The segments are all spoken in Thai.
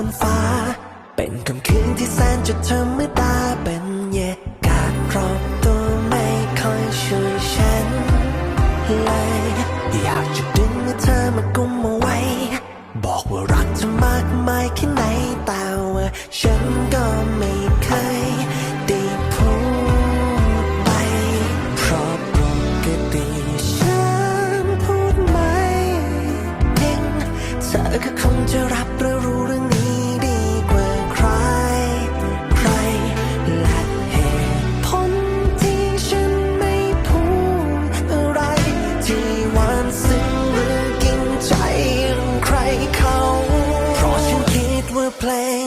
บนฟ้า เป็นคำคืนที่แสนจะธรรมดาเป็นเยกาดรอบตัวไม่ค่อยช่วยฉันเลยอยากจะดึงเธอมากุมเอาไว้ บอกว่ารักเธอมากมายแค่ไหนแต่ว่าฉันก็ไม่เคยไดพูดไป เพราะปกติฉันพูดไม่จริเธอก็คงจะรับรู้ play.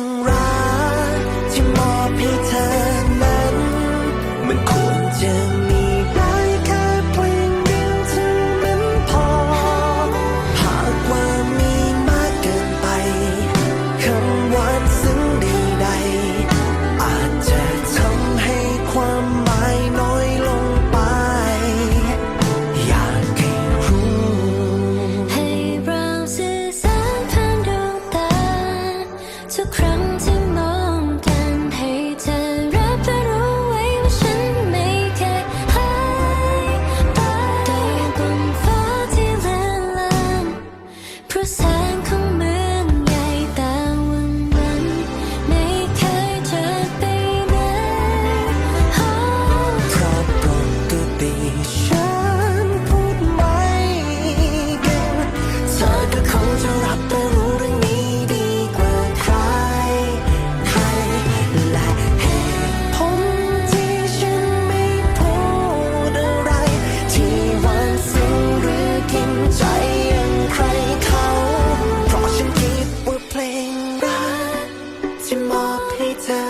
ที่มอบให้เธอ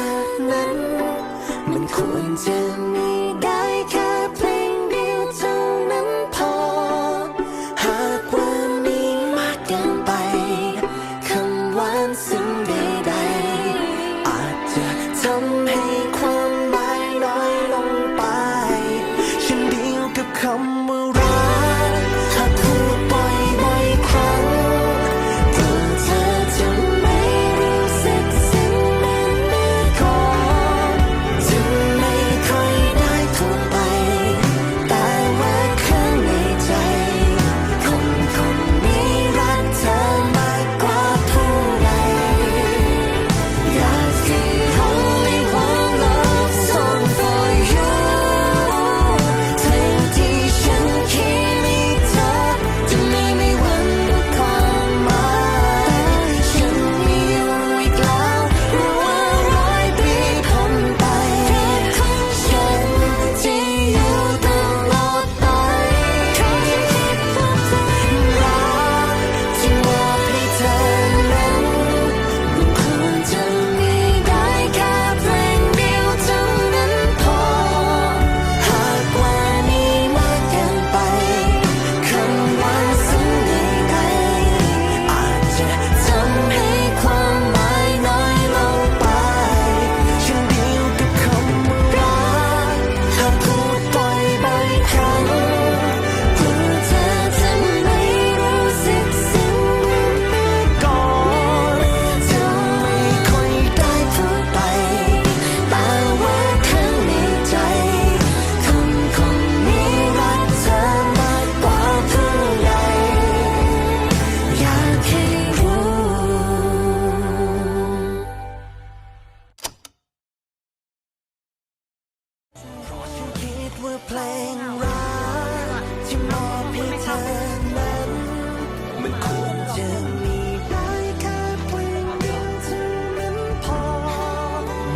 นั้น มันควรจะมี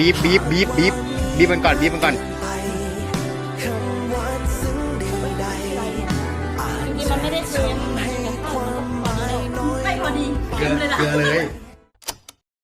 บีบบีบบีบบีบบีบมันก่อนบีบมันก่อนไม่เพอดีเค็เลยล่ะกือเลย